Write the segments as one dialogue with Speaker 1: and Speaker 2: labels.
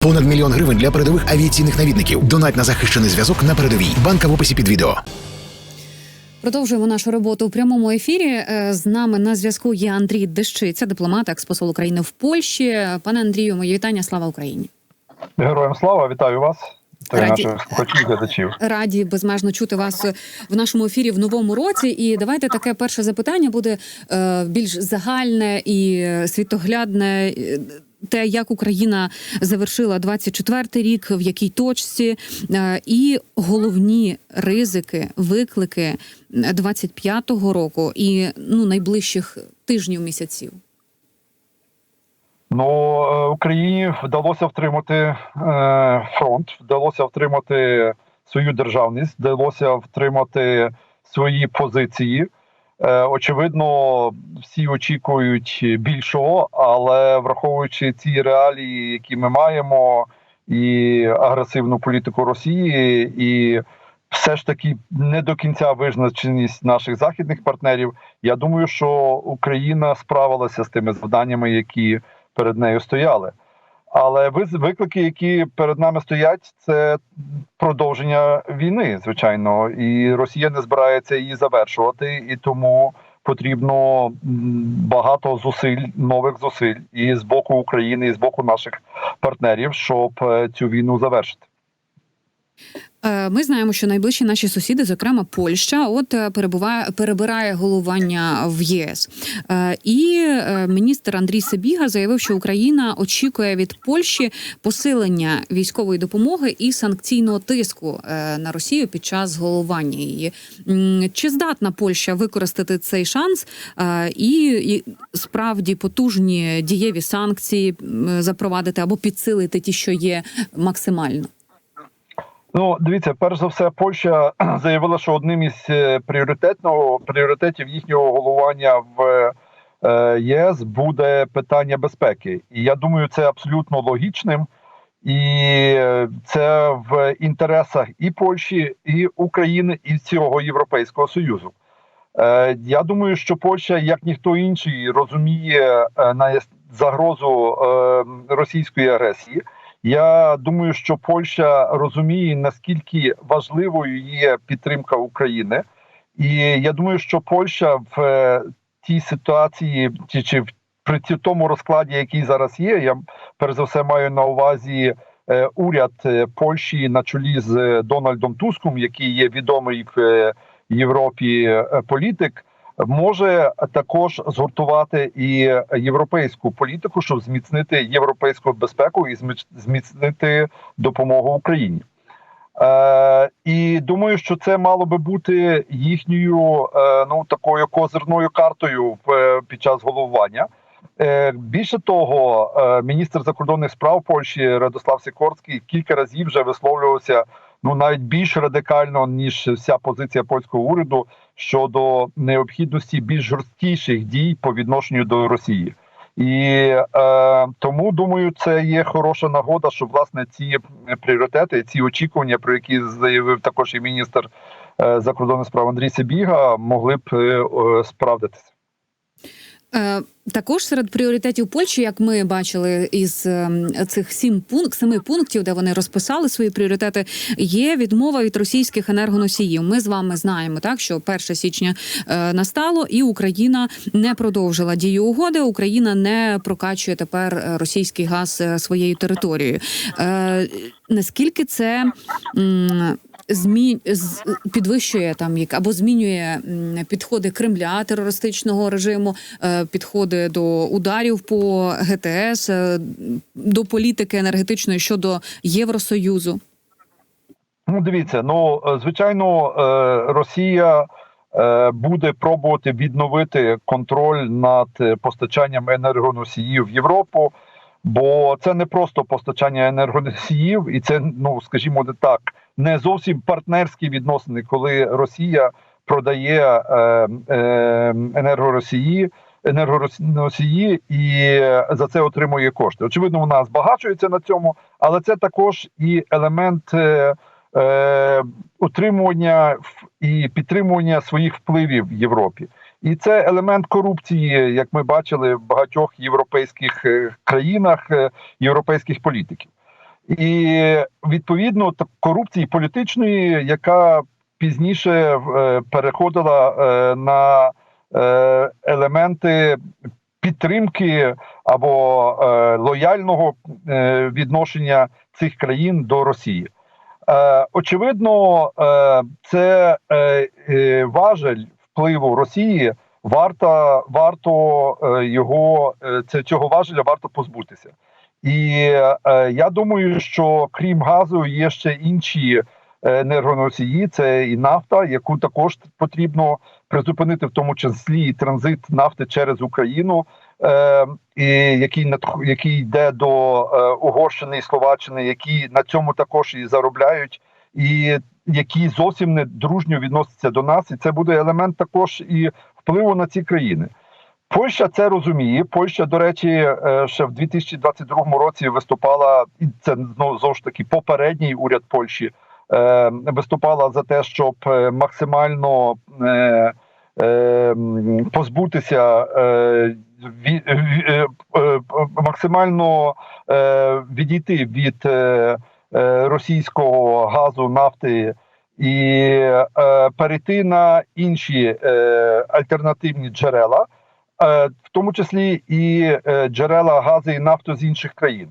Speaker 1: Понад мільйон гривень для передових авіаційних навідників. Донать на захищений зв'язок на передовій. Банка в описі під відео.
Speaker 2: Продовжуємо нашу роботу у прямому ефірі. Е, З нами на зв'язку є Андрій Дещиця, дипломат, експосол України в Польщі. Пане Андрію, мої вітання. Слава Україні!
Speaker 3: Героям слава, вітаю вас
Speaker 2: Раді-. Раді безмежно чути вас в нашому ефірі в новому році. І давайте таке перше запитання буде е, більш загальне і світоглядне. Те, як Україна завершила 24-й рік, в якій точці, е, і головні ризики, виклики 25-го року і ну найближчих тижнів місяців.
Speaker 3: Ну е, Україні вдалося втримати е, фронт, вдалося втримати свою державність, вдалося втримати свої позиції. Е, очевидно, всі очікують більшого, але враховуючи ці реалії, які ми маємо, і агресивну політику Росії, і все ж таки не до кінця визначеність наших західних партнерів. Я думаю, що Україна справилася з тими завданнями, які перед нею стояли. Але виклики, які перед нами стоять, це продовження війни, звичайно, і Росія не збирається її завершувати, і тому потрібно багато зусиль, нових зусиль і з боку України, і з боку наших партнерів, щоб е, цю війну завершити.
Speaker 2: Е, Ми знаємо, що найближчі наші сусіди, зокрема Польща, от е, перебуває перебирає головування в ЄС. Е, І міністр Андрій Сабіга заявив, що Україна очікує від Польщі посилення військової допомоги і санкційного тиску на Росію під час головування її. Чи здатна Польща використати цей шанс і справді потужні дієві санкції запровадити або підсилити ті, що є максимально?
Speaker 3: Ну, дивіться, перш за все, Польща заявила, що одним із е, пріоритетного пріоритетів їхнього головування в е, ЄС буде питання безпеки. І я думаю, це абсолютно логічним, і е, це в інтересах і Польщі, і України, і всього Європейського союзу. Е, Я думаю, що Польща, як ніхто інший, розуміє е, на загрозу е, російської агресії. Я думаю, що Польща розуміє наскільки важливою є підтримка України, і я думаю, що Польща в е, тій ситуації, чи, чи при тому розкладі, який зараз є, я перш за все маю на увазі е, уряд е, Польщі на чолі з Дональдом Туском, який є відомий в Європі політик. Може також згуртувати і європейську політику, щоб зміцнити європейську безпеку і зміц- зміцнити допомогу Україні. Е, і думаю, що це мало би бути їхньою е, ну такою козирною картою в, е, під час головування. Е, більше того, е, міністр закордонних справ Польщі Радослав Сікорський кілька разів вже висловлювався ну навіть більш радикально ніж вся позиція польського уряду щодо необхідності більш жорсткіших дій по відношенню до Росії. І е, тому думаю, це є хороша нагода, щоб власне ці пріоритети, ці очікування, про які заявив також і міністр е, закордонних справ Андрій Сибіга, могли б е, справдитися.
Speaker 2: Е, Також серед пріоритетів Польщі, як ми бачили із ем, цих сім пункт, семи пунктів, де вони розписали свої пріоритети, є відмова від російських енергоносіїв. Ми з вами знаємо, так що 1 січня е, настало, і Україна не продовжила дію угоди. Україна не прокачує тепер е, російський газ своєю територією. Наскільки це м, змі... з- підвищує там як або змінює підходи Кремля терористичного режиму, е, підходи до ударів по ГТС, е, до політики енергетичної щодо Євросоюзу.
Speaker 3: Ну, дивіться, ну е, звичайно, Росія буде пробувати відновити контроль над постачанням енергоносіїв в Європу, бо це не просто постачання енергоносіїв, і це, ну скажімо так, не зовсім партнерські відносини, коли Росія продає е, е, енергоросії. Енергоносії і за це отримує кошти. Очевидно, вона збагачується на цьому, але це також і елемент е, е, утримування і підтримування своїх впливів в Європі. І це елемент корупції, як ми бачили в багатьох європейських е, країнах, е, європейських політиків. І відповідно корупції політичної, яка пізніше е, переходила е, на е, елементи підтримки або лояльного відношення цих країн до Росії. Очевидно, це важель впливу Росії. Варто, варто його цього важеля варто позбутися. І е, я думаю, що крім газу є ще інші е, енергоносії, це і нафта, яку також потрібно призупинити, в тому числі і транзит нафти через Україну, е, і який який йде до Угорщини і Словаччини, які на цьому також і заробляють, і які зовсім не дружньо відносяться до нас, і це буде елемент також і впливу на ці країни. Польща це розуміє. Польща, до речі, е, ще в 2022 році виступала, і це знову знову ж таки попередній уряд Польщі е, виступала за те, щоб е, максимально е, е, позбутися е, ві, е, е, максимально е, відійти від е, російського газу, нафти і е, перейти на інші е, альтернативні джерела, в тому числі і е, джерела газу і нафту з інших країн.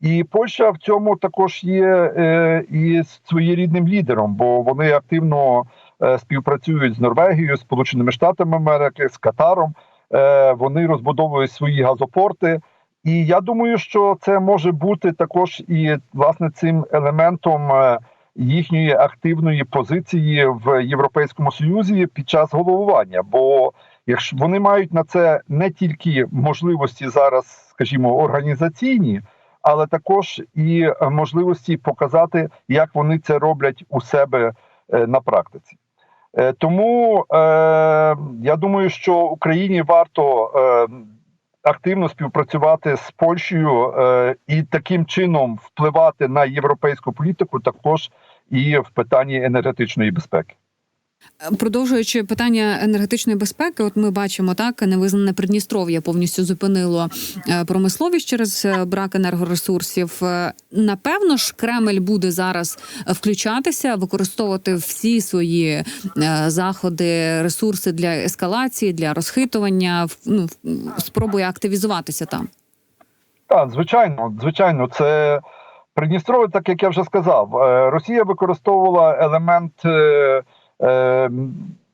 Speaker 3: І Польща в цьому також є е, і своєрідним лідером, бо вони активно е, співпрацюють з Норвегією, Сполученими Штатами Америки, з Катаром. Е, вони розбудовують свої газопорти. І я думаю, що це може бути також і власне цим елементом е, їхньої активної позиції в Європейському Союзі під час головування. Бо якщо вони мають на це не тільки можливості зараз, скажімо, організаційні, але також і е, можливості показати, як вони це роблять у себе е, на практиці. Е, Тому е, я думаю, що Україні варто е, активно співпрацювати з Польщею е, і таким чином впливати на європейську політику, також і в питанні енергетичної безпеки.
Speaker 2: Продовжуючи питання енергетичної безпеки, от ми бачимо так, невизнане Придністров'я повністю зупинило е, промисловість через е, брак енергоресурсів. Е, Напевно ж, Кремль буде зараз включатися, використовувати всі свої заходи, ресурси для ескалації, для розхитування. Ну спробує активізуватися там.
Speaker 3: Так, звичайно, звичайно, це Придністров'я, так як я вже сказав, Росія використовувала елемент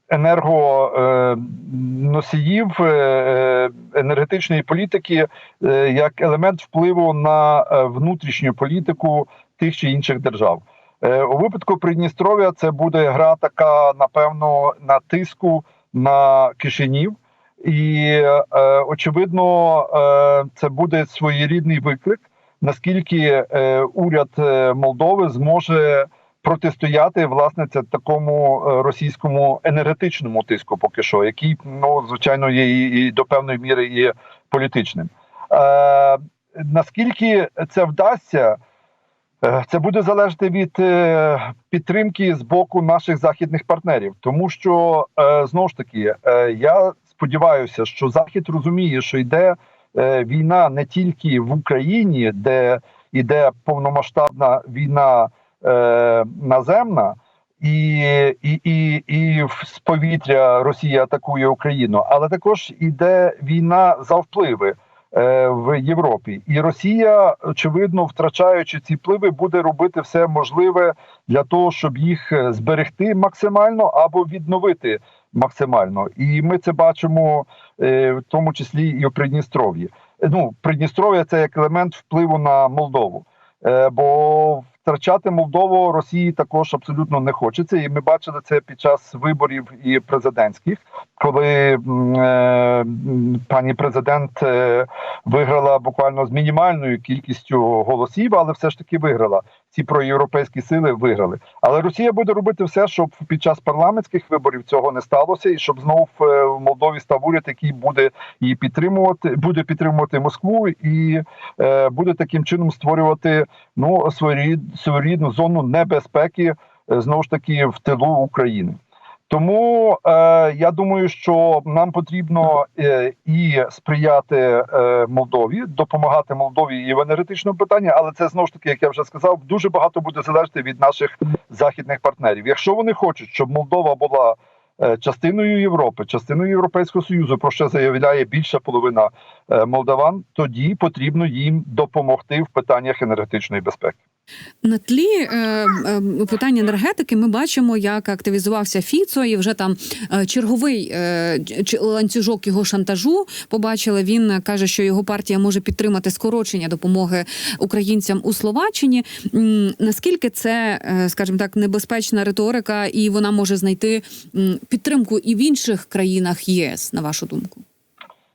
Speaker 3: енергоносіїв е, е, енергетичної політики е, як елемент впливу на е, внутрішню політику тих чи інших держав. Е, У випадку Придністров'я це буде гра така, напевно, на тиску на Кишинів. І е, очевидно, е, це буде своєрідний виклик, наскільки е, уряд е, Молдови зможе протистояти власне це такому е, російському енергетичному тиску, поки що, який ну звичайно є і, і до певної міри є політичним. Е, наскільки це вдасться? Е, Це буде залежати від е, підтримки з боку наших західних партнерів, тому що знову ж таки я сподіваюся, що Захід розуміє, що йде війна не тільки в Україні, де йде повномасштабна війна е, наземна, і, і, і, і з повітря Росія атакує Україну, але також йде війна за впливи е, в Європі, і Росія, очевидно, втрачаючи ці впливи, буде робити все можливе для того, щоб їх е, зберегти максимально або відновити максимально. І ми це бачимо е, в тому числі і у Придністров'ї. Е, Ну, Придністров'я це як елемент впливу на Молдову. Е, Бо втрачати Молдову Росії також абсолютно не хочеться, і ми бачили це під час виборів і президентських, коли е, пані президент е, виграла буквально з мінімальною кількістю голосів, але все ж таки виграла. Ці проєвропейські сили виграли. Але Росія буде робити все, щоб під час парламентських виборів цього не сталося, і щоб знов е, в Молдові став уряд, який буде її підтримувати, буде підтримувати Москву і е, буде таким чином створювати ну своєрід, своєрідну зону небезпеки е, знову ж таки в тилу України. Тому е, я думаю, що нам потрібно е, і сприяти е, Молдові, допомагати Молдові і в енергетичному питанні, але це знову ж таки, як я вже сказав, дуже багато буде залежати від наших західних партнерів. Якщо вони хочуть, щоб Молдова була е, частиною Європи, частиною Європейського союзу, про що заявляє більша половина е, молдаван, тоді потрібно їм допомогти в питаннях енергетичної безпеки.
Speaker 2: На тлі е, е, питання енергетики ми бачимо, як активізувався Фіцо, і вже там е, черговий е, ланцюжок його шантажу. Побачили. Він каже, що його партія може підтримати скорочення допомоги українцям у Словаччині. Наскільки це, е, скажімо так, небезпечна риторика, і вона може знайти м, підтримку і в інших країнах ЄС, на вашу думку?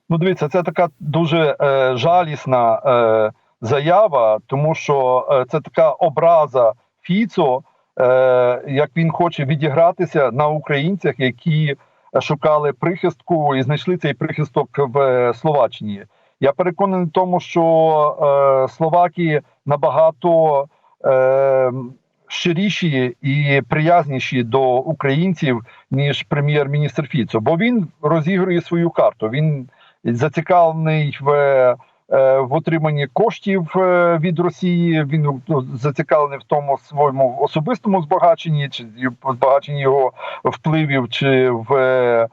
Speaker 3: Ну, дивіться, це така дуже е, жалісна е, заява, тому що е, це така образа Фіцо, е, як він хоче відігратися на українцях, які шукали прихистку і знайшли цей прихисток в е, Словаччині. Я переконаний в тому, що Словаки набагато щиріші і приязніші до українців ніж прем'єр-міністр Фіцо, бо він розігрує свою карту. Він зацікавлений в, в отриманні коштів е, від Росії. Він ну, зацікавлений в тому своєму особистому збагаченні, чи збагаченні його впливів, чи в, е,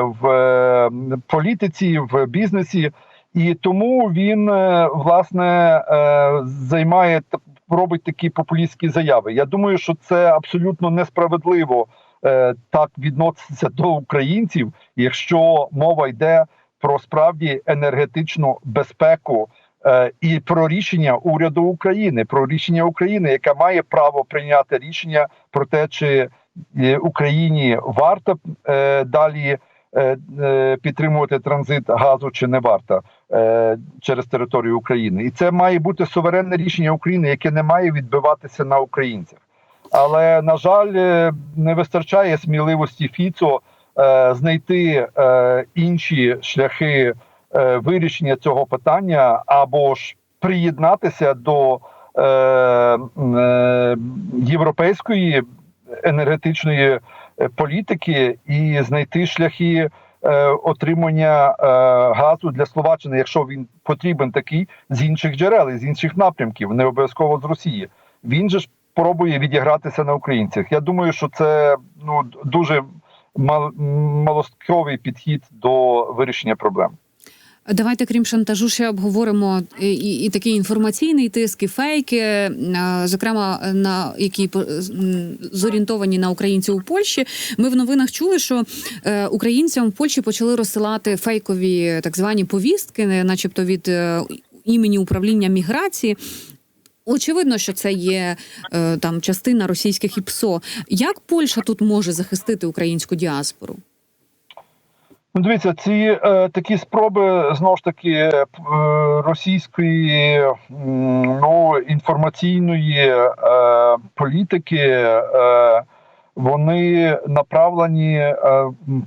Speaker 3: в е, політиці, в бізнесі. І тому він е, власне е, займає робить такі популістські заяви. Я думаю, що це абсолютно несправедливо е, так відноситься до українців, якщо мова йде про справді енергетичну безпеку е, і про рішення уряду України, про рішення України, яка має право прийняти рішення про те, чи е, Україні варто е, далі підтримувати транзит газу, чи не варто через територію України, і це має бути суверенне рішення України, яке не має відбиватися на українцях. Але на жаль, не вистачає сміливості Фіцо знайти е, інші шляхи е, вирішення цього питання або ж приєднатися до е, е, європейської енергетичної е, політики і знайти шляхи е, отримання е, газу для Словаччини, якщо він потрібен такий з інших джерел, з інших напрямків, не обов'язково з Росії. Він же ж пробує відігратися на українцях. Я думаю, що це ну дуже мал- малостковий підхід до вирішення проблем.
Speaker 2: Давайте, крім шантажу, ще обговоримо і, і, такий інформаційний тиск, і фейки, е, зокрема на які зорієнтовані на українців у Польщі. Ми в новинах чули, що е, українцям в Польщі почали розсилати фейкові так звані повістки, начебто від е, імені управління міграції. Очевидно, що це є е, там частина російських ІПСО. Як Польща тут може захистити українську діаспору?
Speaker 3: Ну, дивіться, ці е, такі спроби знову ж таки е, російської ну, інформаційної е, політики. Е, вони направлені е,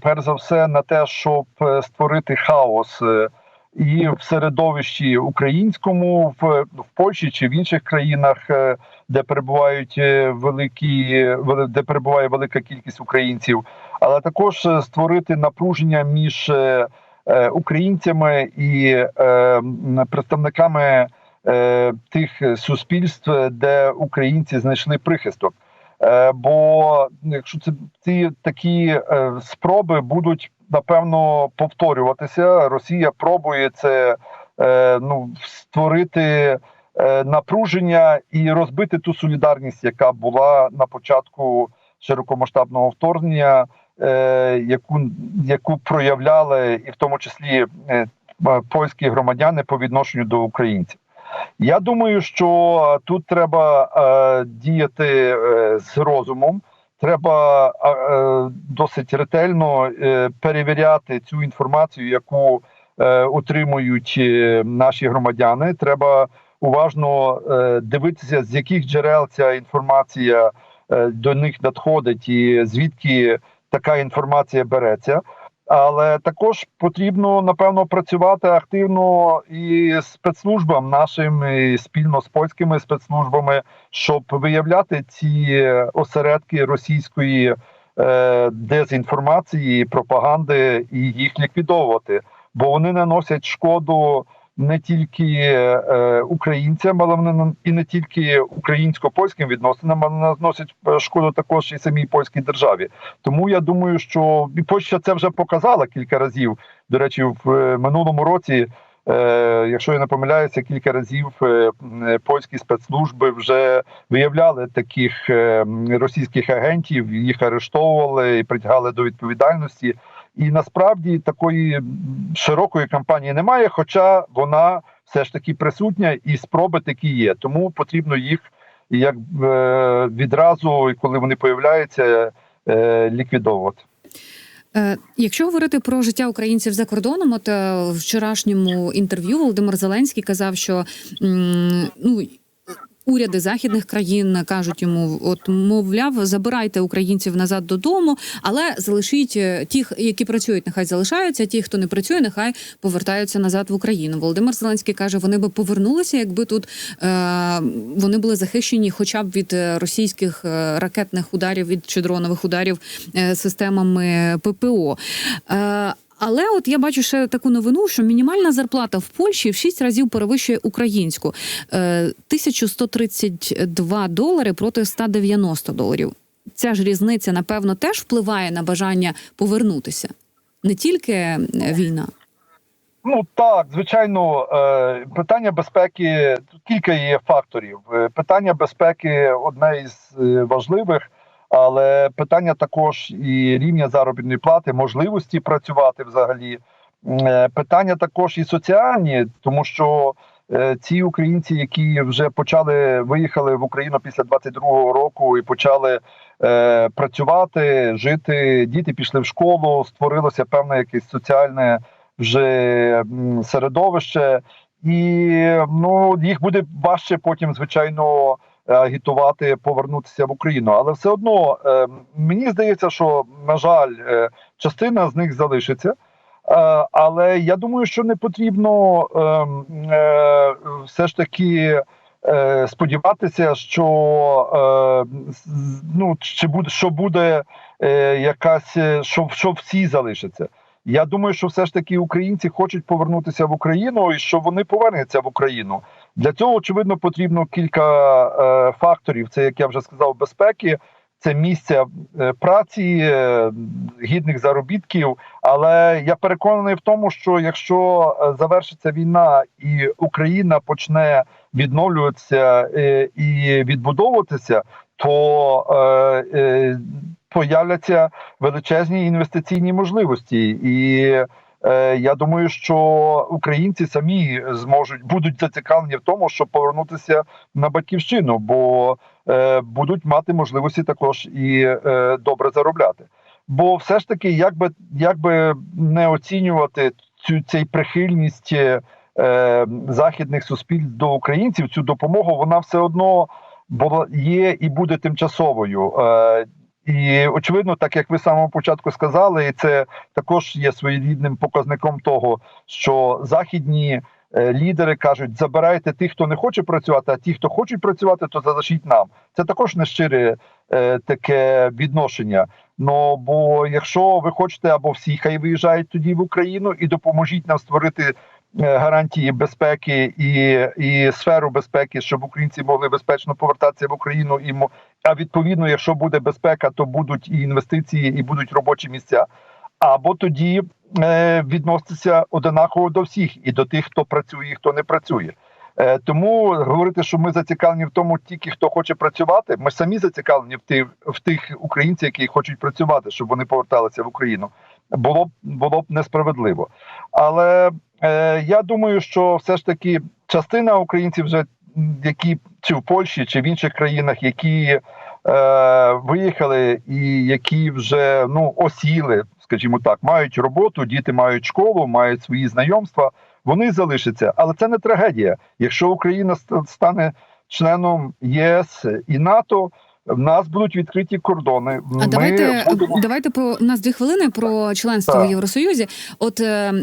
Speaker 3: перш за все на те, щоб е, створити хаос е, і в середовищі українському, в, в Польщі чи в інших країнах, е, де перебувають е, великі, вели- де перебуває велика кількість українців але також е, створити напруження між українцями і представниками тих суспільств, де українці знайшли прихисток. Е, Бо якщо це ці такі е, спроби будуть напевно повторюватися, Росія пробує це е, ну створити напруження і розбити ту солідарність, яка була на початку широкомасштабного вторгнення, яку, яку проявляли, і в тому числі польські громадяни по відношенню до українців. Я думаю, що тут треба е, діяти е, з розумом. Треба е, е, досить ретельно е, перевіряти цю інформацію, яку е, отримують е, наші громадяни. Треба уважно е, дивитися, з яких джерел ця інформація е, до них надходить, і звідки така інформація береться. Але також потрібно напевно працювати активно і спецслужбам нашим і спільно з польськими спецслужбами, щоб виявляти ці осередки російської е, дезінформації, пропаганди і їх ліквідовувати, бо вони наносять шкоду не тільки е, українцям, але вони і не тільки українсько-польським відносинам, але наносять е, шкоду також і самій польській державі. Тому я думаю, що і Польща це вже показала кілька разів. До речі, в е, минулому році. Якщо я не помиляюся, кілька разів польські спецслужби вже виявляли таких російських агентів, їх арештовували і притягали до відповідальності. І насправді такої широкої кампанії немає, хоча вона все ж таки присутня, і спроби такі є. Тому потрібно їх як е, відразу, коли вони появляються, е, ліквідовувати.
Speaker 2: Е, Якщо говорити про життя українців за кордоном, от вчорашньому інтерв'ю Володимир Зеленський казав, що ну. Уряди західних країн кажуть йому: от мовляв, забирайте українців назад додому, але залишіть е, тих, які працюють, нехай залишаються. Ті, хто не працює, нехай повертаються назад в Україну. Володимир Зеленський каже, вони би повернулися, якби тут е, вони були захищені, хоча б від е, російських е, ракетних ударів від чи дронових ударів е, системами ППО. Е, але от я бачу ще таку новину, що мінімальна зарплата в Польщі в 6 разів перевищує українську Е, 1132 долари проти 190 доларів. Ця ж різниця, напевно, теж впливає на бажання повернутися, не тільки е, війна.
Speaker 3: Ну так, звичайно, е, питання безпеки тут кілька є факторів. Е, Питання безпеки одне із е, важливих, але питання також і рівня заробітної плати, можливості працювати взагалі. Е, Питання також і соціальні, тому що е, ці українці, які вже почали виїхали в Україну після 22-го року і почали е, працювати, жити, діти пішли в школу, створилося певне якесь соціальне вже середовище, і ну їх буде важче потім, звичайно, агітувати повернутися в Україну. Але все одно е, мені здається, що на жаль, е, частина з них залишиться. Е, Але я думаю, що не потрібно ем, все ж таки сподіватися, що ну чи буде що буде якась що, що всі залишаться. Я думаю, що все ж таки українці хочуть повернутися в Україну і що вони повернуться в Україну. Для цього очевидно потрібно кілька е, факторів. Це як я вже сказав, безпеки, це місця е, праці, е, гідних заробітків. Але я переконаний в тому, що якщо е, завершиться війна і Україна почне відновлюватися е, і відбудовуватися, то е, е, появляться величезні інвестиційні можливості, і е, я думаю, що українці самі зможуть будуть зацікавлені в тому, щоб повернутися на батьківщину, бо е, будуть мати можливості також і е, добре заробляти. Бо все ж таки, як би, як би не оцінювати цю цей прихильність е, західних суспільств до українців, цю допомогу вона все одно була є і буде тимчасовою. Е, і очевидно, так як ви з самого початку сказали, і це також є своєрідним показником того, що західні е, лідери кажуть: забирайте тих, хто не хоче працювати, а ті, хто хочуть працювати, то залишіть нам. Це також нещире е, таке відношення. Ну бо якщо ви хочете або всі хай виїжджають тоді в Україну і допоможіть нам створити гарантії безпеки і, і сферу безпеки, щоб українці могли безпечно повертатися в Україну. І а відповідно, якщо буде безпека, то будуть і інвестиції, і будуть робочі місця. Або тоді е, відноситися одинаково до всіх і до тих, хто працює, і хто не працює. Е, тому говорити, що ми зацікавлені в тому, тільки хто хоче працювати. Ми самі зацікавлені в тих в тих українців, які хочуть працювати, щоб вони поверталися в Україну. Було б було б несправедливо. Але е, я думаю, що все ж таки частина українців, вже які чи в Польщі, чи в інших країнах, які е, виїхали і які вже ну осіли, скажімо так, мають роботу, діти мають школу, мають свої знайомства. Вони залишаться, але це не трагедія. Якщо Україна ст- стане членом єС і НАТО, в нас будуть відкриті кордони.
Speaker 2: А давайте
Speaker 3: будемо...
Speaker 2: давайте по у нас дві хвилини про членство
Speaker 3: Так.
Speaker 2: в Євросоюзі. От е,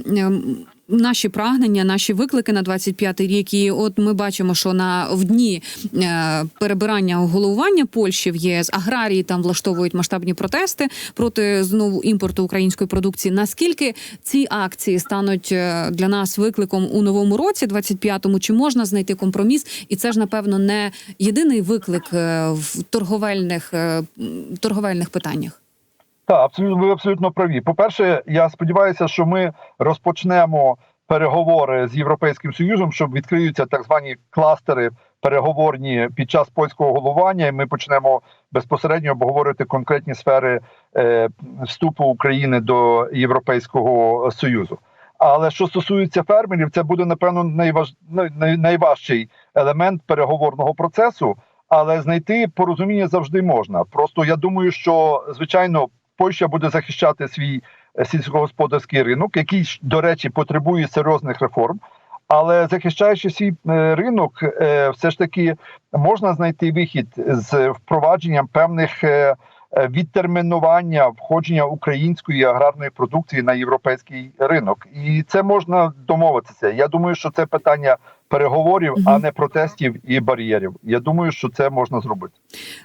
Speaker 2: наші прагнення, наші виклики на 25-й рік. І от ми бачимо, що на в дні е, перебирання головування Польщі в ЄС аграрії там влаштовують масштабні протести проти знову імпорту української продукції. Наскільки ці акції стануть е, для нас викликом у новому році, 25-му? Чи можна знайти компроміс? І це ж напевно не єдиний виклик е, в торговельних торговельних питаннях.
Speaker 3: Так, абсолютно ви абсолютно праві. По-перше, я сподіваюся, що ми розпочнемо переговори з Європейським Союзом, щоб відкриються так звані кластери переговорні під час польського головування, і ми почнемо безпосередньо обговорювати конкретні сфери е, вступу України до Європейського Союзу. Але що стосується фермерів, це буде напевно найваж... най- най- найважчий елемент переговорного процесу. Але знайти порозуміння завжди можна. Просто я думаю, що звичайно Польща буде захищати свій е, сільськогосподарський ринок, який до речі потребує серйозних реформ. Але захищаючи свій е, ринок, е, все ж таки можна знайти вихід з впровадженням певних відтермінування входження української аграрної продукції на європейський ринок, і це можна домовитися. Я думаю, що це питання переговорів, а не протестів і бар'єрів. Я думаю, що це можна зробити.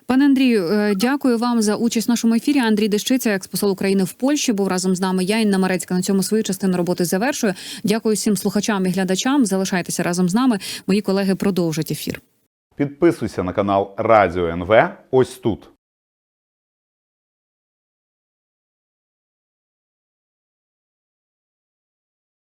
Speaker 2: Пане Андрію, е, дякую вам за участь в нашому ефірі. Андрій Дещиця, експосол України в Польщі, був разом з нами. Я Інна Марецька на цьому свою частину роботи завершую. Дякую всім слухачам і глядачам. Залишайтеся разом з нами. Мої колеги продовжать ефір.
Speaker 4: Підписуйся на канал Радіо НВ ось тут.